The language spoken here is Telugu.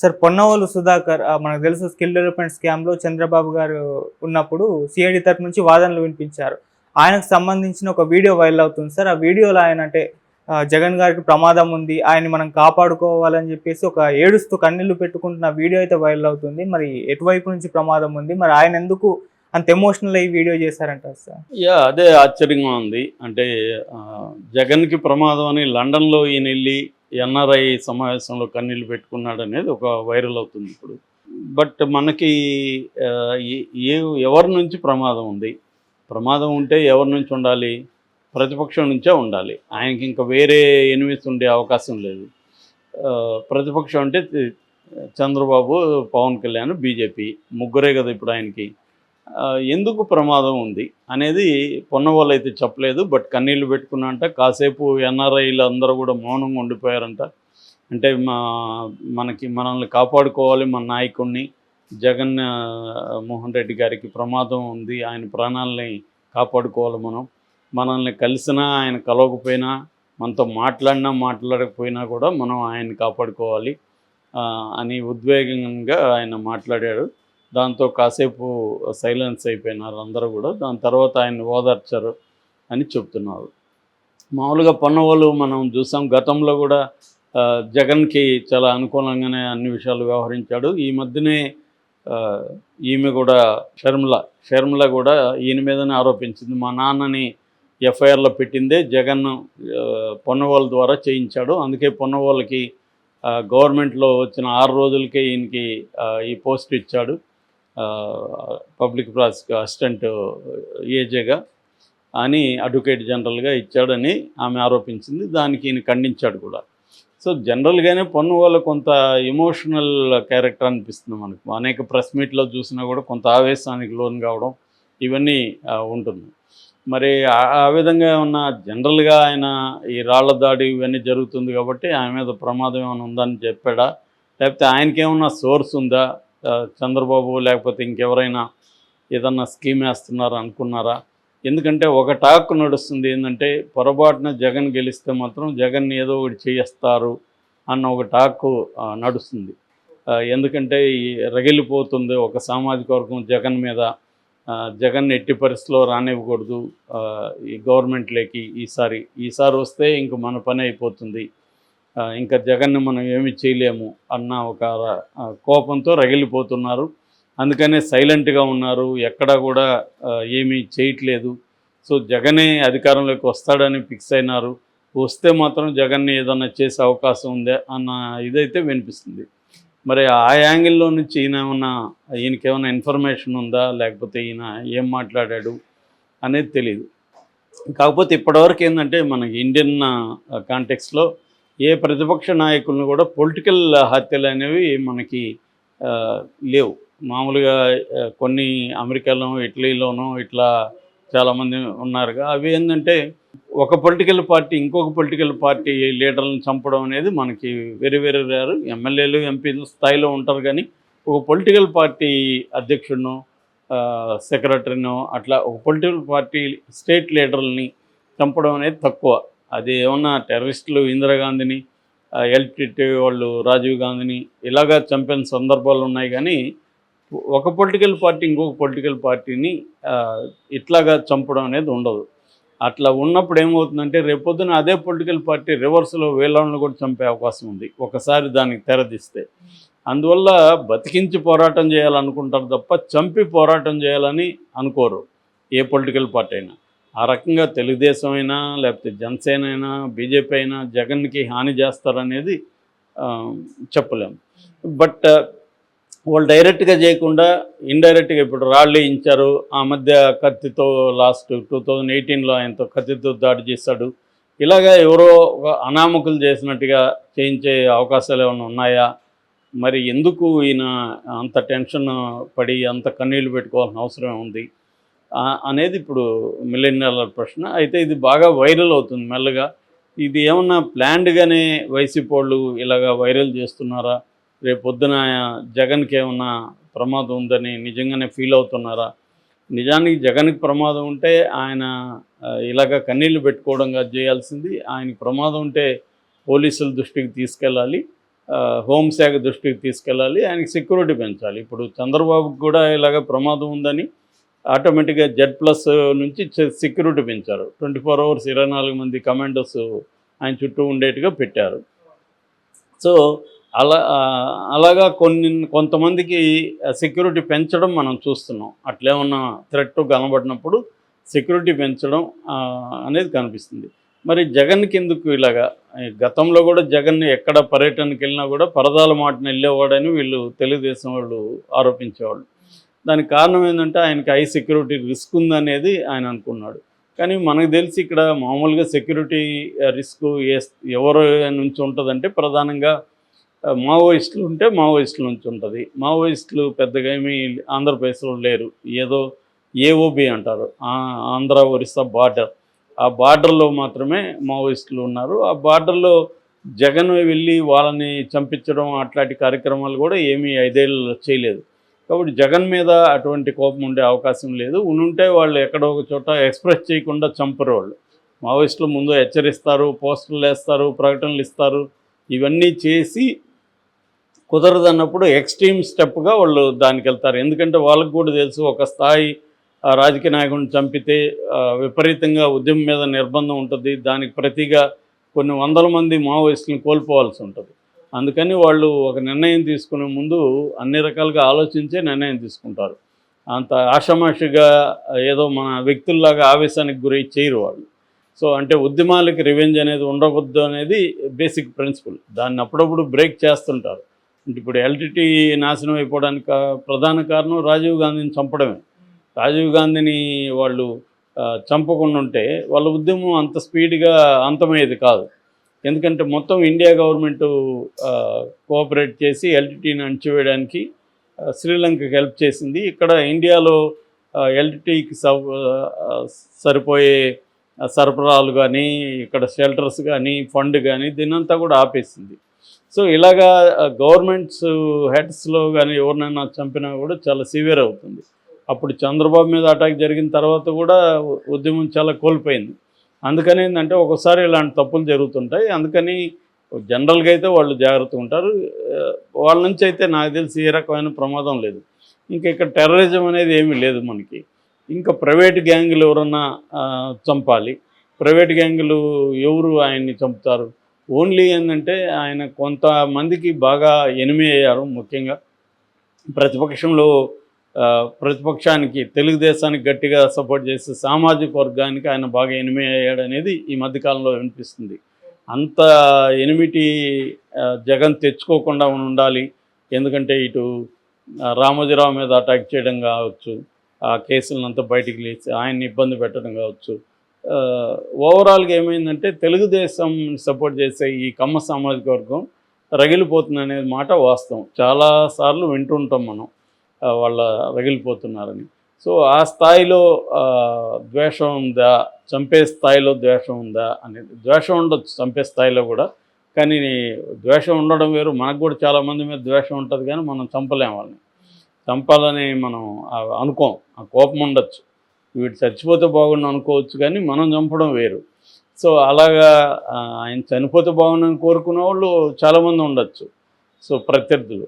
సార్ పొన్నవోలు సుధాకర్ మనకు తెలుసు స్కిల్ డెవలప్మెంట్ స్కామ్లో చంద్రబాబు గారు ఉన్నప్పుడు సిఐడి తరపు నుంచి వాదనలు వినిపించారు. ఆయనకు సంబంధించిన ఒక వీడియో వైరల్ అవుతుంది సార్. ఆ వీడియోలో ఆయన అంటే జగన్ గారికి ప్రమాదం ఉంది ఆయన్ని మనం కాపాడుకోవాలని చెప్పేసి ఒక ఏడుస్తూ కన్నీళ్ళు పెట్టుకుంటున్న వీడియో అయితే వైరల్ అవుతుంది. మరి ఎటువైపు నుంచి ప్రమాదం ఉంది? మరి ఆయన ఎందుకు అంత ఎమోషనల్ అయ్యి వీడియో చేశారంటారు సార్? యా అదే ఆశ్చర్యంగా ఉంది. అంటే జగన్కి ప్రమాదం అని లండన్లో ఈయన వెళ్ళి ఎన్ఆర్ఐ సమావేశంలో కన్నీళ్ళు పెట్టుకున్నాడు అనేది ఒక వైరల్ అవుతుంది ఇప్పుడు. బట్ మనకి ఏ- ఎవరి నుంచి ప్రమాదం ఉంది? ప్రమాదం ఉంటే ఎవరి నుంచి ఉండాలి? ప్రతిపక్షం నుంచే ఉండాలి. ఆయనకి ఇంకా వేరే ఎనిమిస్ ఉండే అవకాశం లేదు. ప్రతిపక్షం అంటే చంద్రబాబు పవన్ కళ్యాణ్ బీజేపీ ముగ్గురే కదా ఇప్పుడు ఆయనకి. ఎందుకు ప్రమాదం ఉంది అనేది పొన్నవాళ్ళు అయితే చెప్పలేదు బట్ కన్నీళ్ళు పెట్టుకున్నంట కాసేపు ఎన్ఆర్ఐలు అందరూ కూడా మౌనంగా ఉండిపోయారంట. అంటే మా మనకి మనల్ని కాపాడుకోవాలి మన నాయకుడిని. జగన్ మోహన్ రెడ్డి గారికి ప్రమాదం ఉంది ఆయన ప్రాణాలని కాపాడుకోవాలి మనం. మనల్ని కలిసినా ఆయన కలవకపోయినా మనతో మాట్లాడినా మాట్లాడకపోయినా కూడా మనం ఆయన్ని కాపాడుకోవాలి అని ఉద్వేగంగా ఆయన మాట్లాడాడు. దాంతో కాసేపు సైలెన్స్ అయిపోయినారు అందరూ కూడా. దాని తర్వాత ఆయన ఓదార్చారు అని చెప్తున్నారు. మామూలుగా పన్నవాళ్ళు మనం చూసాం. గతంలో కూడా జగన్కి చాలా అనుకూలంగానే అన్ని విషయాలు వ్యవహరించాడు. ఈ మధ్యనే ఈమె కూడా షర్మిల షర్మిల కూడా ఈయన మీదనే ఆరోపించింది. మా నాన్నని ఎఫ్ఐఆర్లో పెట్టిందే జగన్ పొన్నవాళ్ళ ద్వారా చేయించాడు. అందుకే పొన్నవాళ్ళకి గవర్నమెంట్లో వచ్చిన ఆరు రోజులకే ఈయనకి ఈ పోస్ట్ ఇచ్చాడు. పబ్లిక్ ప్రాసిక్యూ అసిస్టెంట్ ఏజేగా అని అడ్వకేట్ జనరల్గా ఇచ్చాడని ఆమె ఆరోపించింది. దానికి ఈయన ఖండించాడు కూడా. సో జనరల్గానే పన్ను వాళ్ళ కొంత ఎమోషనల్ క్యారెక్టర్ అనిపిస్తుంది మనకు. అనేక ప్రెస్ మీట్లో చూసినా కూడా కొంత ఆవేశానికి లోన్ కావడం ఇవన్నీ ఉంటుంది. మరి ఆ- విధంగా ఉన్న జనరల్గా ఆయన ఈ రాళ్ళ దాడి ఇవన్నీ జరుగుతుంది కాబట్టి ఆయన మీద ప్రమాదం ఏమైనా ఉందని చెప్పాడా? లేకపోతే ఆయనకేమన్నా సోర్స్ ఉందా? చంద్రబాబు లేకపోతే ఇంకెవరైనా ఏదన్నా స్కీమ్ వేస్తున్నారా అనుకున్నారా? ఎందుకంటే ఒక టాక్ నడుస్తుంది ఏంటంటే పొరపాటున జగన్ గెలిస్తే మాత్రం జగన్ ఏదో ఒకటి చేస్తారు అన్న ఒక టాక్ నడుస్తుంది. ఎందుకంటే రగిలిపోతుంది ఒక సామాజిక వర్గం జగన్ మీద. జగన్ ఎట్టి పరిస్థితిలో రానివ్వకూడదు. ఈ గవర్నమెంట్లోకి ఈసారి ఈసారి వస్తే ఇంక మన పని అయిపోతుంది. ఇంకా జగన్ను మనం ఏమి చేయలేము అన్న ఒక కోపంతో రగిలిపోతున్నారు. అందుకనే సైలెంట్గా ఉన్నారు. ఎక్కడా కూడా ఏమీ చేయట్లేదు. సో జగనే అధికారంలోకి వస్తాడని ఫిక్స్ అయినారు. వస్తే మాత్రం జగన్ని ఏదన్నా చేసే అవకాశం ఉందే అన్న ఇదైతే వినిపిస్తుంది. మరి ఆ యాంగిల్లో నుంచి ఈయన ఏమన్నా ఈయనకి ఏమైనా ఇన్ఫర్మేషన్ ఉందా? లేకపోతే ఈయన ఏం మాట్లాడాడు అనేది తెలియదు కాకపోతే ఇప్పటివరకు ఏంటంటే మనకి ఇండియన్ కాంటెక్స్లో ఏ ప్రతిపక్ష నాయకులను కూడా పొలిటికల్ హత్యలు అనేవి మనకి లేవు. మామూలుగా కొన్ని అమెరికాలో ఇటలీలోనూ ఇట్లా చాలామంది ఉన్నారుగా. అవి ఏంటంటే ఒక పొలిటికల్ పార్టీ ఇంకొక పొలిటికల్ పార్టీ లీడర్లను చంపడం అనేది మనకి వేరే వేరే రేరు. ఎమ్మెల్యేలు ఎంపీలు స్థాయిలో ఉంటారు కానీ ఒక పొలిటికల్ పార్టీ అధ్యక్షుడినో సెక్రటరీనో అట్లా ఒక పొలిటికల్ పార్టీ స్టేట్ లీడర్లని చంపడం అనేది తక్కువ. అది ఏమన్నా టెర్రరిస్టులు ఇందిరాగాంధీని ఎల్టీటీ వాళ్ళు రాజీవ్ గాంధీని ఇలాగా చంపిన సందర్భాలు ఉన్నాయి కానీ ఒక పొలిటికల్ పార్టీ ఇంకొక పొలిటికల్ పార్టీని ఇట్లాగా చంపడం అనేది ఉండదు. అట్లా ఉన్నప్పుడు ఏమవుతుందంటే రేపొద్దున అదే పొలిటికల్ పార్టీ రివర్స్లో వేలాలను కూడా చంపే అవకాశం ఉంది ఒకసారి దానికి తెరదీస్తే. అందువల్ల బతికించి పోరాటం చేయాలనుకుంటారు తప్ప చంపి పోరాటం చేయాలని అనుకోరు ఏ పొలిటికల్ పార్టీ అయినా. ఆ రకంగా తెలుగుదేశం అయినా లేకపోతే జనసేన అయినా బీజేపీ అయినా జగన్కి హాని చేస్తారనేది చెప్పలేము బట్ వాళ్ళు డైరెక్ట్గా చేయకుండా ఇండైరెక్ట్గా ఇప్పుడు రాళ్ళు వేయించారు ఆ మధ్య కత్తితో లాస్ట్ టూ థౌజండ్ ఎయిటీన్లో ఆయనతో కత్తితో దాడి చేశాడు. ఇలాగా ఎవరో ఒక అనామకులు చేసినట్టుగా చేయించే అవకాశాలు ఏమైనా ఉన్నాయా? మరి ఎందుకు ఈయన అంత టెన్షన్ పడి అంత కన్నీళ్ళు పెట్టుకోవాల్సిన అవసరం ఉంది? అనేది ఇప్పుడు మిల్లెనియర్ల ప్రశ్న. అయితే ఇది బాగా వైరల్ అవుతుంది మెల్లగా. ఇది ఏమన్నా ప్లాన్డ్గానే వైసీపీ వాళ్ళు ఇలాగా వైరల్ చేస్తున్నారా? రేపు పొద్దున జగన్కి ఏమన్నా ప్రమాదం ఉందని నిజంగానే ఫీల్ అవుతున్నారా? నిజానికి జగన్కి ప్రమాదం ఉంటే ఆయన ఇలాగ కన్నీళ్ళు పెట్టుకోవడంగా చేయాల్సింది. ఆయనకి ప్రమాదం ఉంటే పోలీసుల దృష్టికి తీసుకెళ్ళాలి. హోంశాఖ దృష్టికి తీసుకెళ్ళాలి. ఆయనకి సెక్యూరిటీ పెంచాలి. ఇప్పుడు చంద్రబాబుకి కూడా ఇలాగ ప్రమాదం ఉందని ఆటోమేటిక్గా జెడ్ ప్లస్ నుంచి సెక్యూరిటీ పెంచారు. ట్వంటీ ఫోర్ అవర్స్ ఇరవై నాలుగు మంది కమాండోస్ ఆయన చుట్టూ ఉండేట్టుగా పెట్టారు. సో అలా అలాగా కొన్ని కొంతమందికి సెక్యూరిటీ పెంచడం మనం చూస్తున్నాం. అట్లేమన్నా థ్రెట్ కనబడినప్పుడు సెక్యూరిటీ పెంచడం అనేది కనిపిస్తుంది. మరి జగన్కి ఎందుకు ఇలాగా? గతంలో కూడా జగన్ ఎక్కడ పర్యటనకి వెళ్ళినా కూడా పరదాల మాటను వెళ్ళేవాడని వీళ్ళు తెలుగుదేశం వాళ్ళు ఆరోపించేవాళ్ళు. దానికి కారణం ఏంటంటే ఆయనకి హై సెక్యూరిటీ రిస్క్ ఉందనేది ఆయన అనుకున్నాడు. కానీ మనకు తెలిసి ఇక్కడ మామూలుగా సెక్యూరిటీ రిస్క్ ఎవరు నుంచి ఉంటుందంటే ప్రధానంగా మావోయిస్టులు ఉంటే మావోయిస్టుల నుంచి ఉంటుంది. మావోయిస్టులు పెద్దగా ఏమీ ఆంధ్రప్రదేశ్లో లేరు. ఏదో ఏఓబి అంటారు. ఆంధ్ర ఒరిస్సా బార్డర్. ఆ బార్డర్లో మాత్రమే మావోయిస్టులు ఉన్నారు. ఆ బార్డర్లో జగన్ వెళ్ళి వాళ్ళని చంపించడం అట్లాంటి కార్యక్రమాలు కూడా ఏమీ ఐదేళ్ళు చేయలేదు. కాబట్టి జగన్ మీద అటువంటి కోపం ఉండే అవకాశం లేదు. ఉంటే వాళ్ళు ఎక్కడో ఒక చోట ఎక్స్ప్రెస్ చేయకుండా చంపరు వాళ్ళు. మావోయిస్టులు ముందు హెచ్చరిస్తారు పోస్టర్లు వేస్తారు ప్రకటనలు ఇస్తారు. ఇవన్నీ చేసి కుదరదన్నప్పుడు ఎక్స్ట్రీమ్ స్టెప్గా వాళ్ళు దానికి వెళ్తారు. ఎందుకంటే వాళ్ళకు కూడా తెలుసు ఒక స్థాయి రాజకీయ నాయకుడిని చంపితే విపరీతంగా ఉద్యమం మీద నిర్బంధం ఉంటుంది. దానికి ప్రతిగా కొన్ని వందల మంది మావోయిస్టులను కోల్పోవాల్సి ఉంటుంది. అందుకని వాళ్ళు ఒక నిర్ణయం తీసుకునే ముందు అన్ని రకాలుగా ఆలోచించే నిర్ణయం తీసుకుంటారు. అంత ఆషామాషిగా ఏదో మన వ్యక్తుల్లాగా ఆవేశానికి గురై చేయరు వాళ్ళు. సో అంటే ఉద్యమాలకి రివెంజ్ అనేది ఉండవద్దు అనేది బేసిక్ ప్రిన్సిపల్ దాన్ని అప్పుడప్పుడు బ్రేక్ చేస్తుంటారు. అంటే ఇప్పుడు ఎల్టీటీ నాశనం అయిపోవడానికి ప్రధాన కారణం రాజీవ్ గాంధీని చంపడమే. రాజీవ్ గాంధీని వాళ్ళు చంపకుండా ఉంటే వాళ్ళ ఉద్యమం అంత స్పీడ్గా అంతమయ్యేది కాదు. ఎందుకంటే మొత్తం ఇండియా గవర్నమెంట్ కోఆపరేట్ చేసి ఎల్టీటీని అణచివేయడానికి శ్రీలంకకి హెల్ప్ చేసింది. ఇక్కడ ఇండియాలో ఎల్టీటీకి సరిపోయే సరఫరాలు కానీ ఇక్కడ షెల్టర్స్ కానీ ఫండ్ కానీ దీనంతా కూడా ఆపేసింది. సో ఇలాగా గవర్నమెంట్స్ హెడ్స్లో కానీ ఎవరినైనా చంపినా కూడా చాలా సివియర్ అవుతుంది. అప్పుడు చంద్రబాబు మీద అటాక్ జరిగిన తర్వాత కూడా ఉద్యమం చాలా కోల్పోయింది. అందుకని ఏంటంటే ఒకసారి ఇలాంటి తప్పులు జరుగుతుంటాయి. అందుకని జనరల్గా అయితే వాళ్ళు జాగ్రత్తగా ఉంటారు. వాళ్ళ నుంచి అయితే నాకు తెలిసి ఏ రకమైన ప్రమాదం లేదు. ఇంకా ఇక్కడ టెర్రరిజం అనేది ఏమీ లేదు మనకి. ఇంకా ప్రైవేట్ గ్యాంగులు ఎవరన్నా చంపాలి. ప్రైవేట్ గ్యాంగులు ఎవరు ఆయన్ని చంపుతారు? ఓన్లీ ఏంటంటే ఆయన కొంతమందికి బాగా ఎనిమి అయ్యారు ముఖ్యంగా. ప్రతిపక్షంలో ప్రతిపక్షానికి తెలుగుదేశానికి గట్టిగా సపోర్ట్ చేసే సామాజిక వర్గానికి ఆయన బాగా ఎనిమి అయ్యాడు అనేది ఈ మధ్యకాలంలో వినిపిస్తుంది. అంత ఎనిమిటి జగన్ తెచ్చుకోకుండా ఉండాలి ఎందుకంటే ఇటు రామోజీరావు మీద అటాక్ చేయడం కావచ్చు ఆ కేసులనంతా బయటికి లేచి ఆయన్ని ఇబ్బంది పెట్టడం కావచ్చు. ఓవరాల్గా ఏమైందంటే తెలుగుదేశం సపోర్ట్ చేసే ఈ కమ్మ సామాజిక వర్గం రగిలిపోతుంది అనేది మాట వాస్తవం. చాలాసార్లు వింటుంటాం మనం. వాళ్ళ రగిలిపోతున్నారని. సో ఆ స్థాయిలో ద్వేషం ఉందా? చంపే స్థాయిలో ద్వేషం ఉందా? అనేది ద్వేషం ఉండొచ్చు చంపే స్థాయిలో కూడా. కానీ ద్వేషం ఉండడం వేరు. మనకు కూడా చాలామంది మీద ద్వేషం ఉంటుంది కానీ మనం చంపలేం వాళ్ళని. చంపాలని మనం అనుకోం. ఆ కోపం ఉండొచ్చు. వీడు చచ్చిపోతే బాగుండు అనుకోవచ్చు కానీ మనం చంపడం వేరు. సో అలాగా ఆయన చనిపోతే బాగుండని కోరుకునే వాళ్ళు చాలామంది ఉండొచ్చు. సో ప్రత్యర్థులు.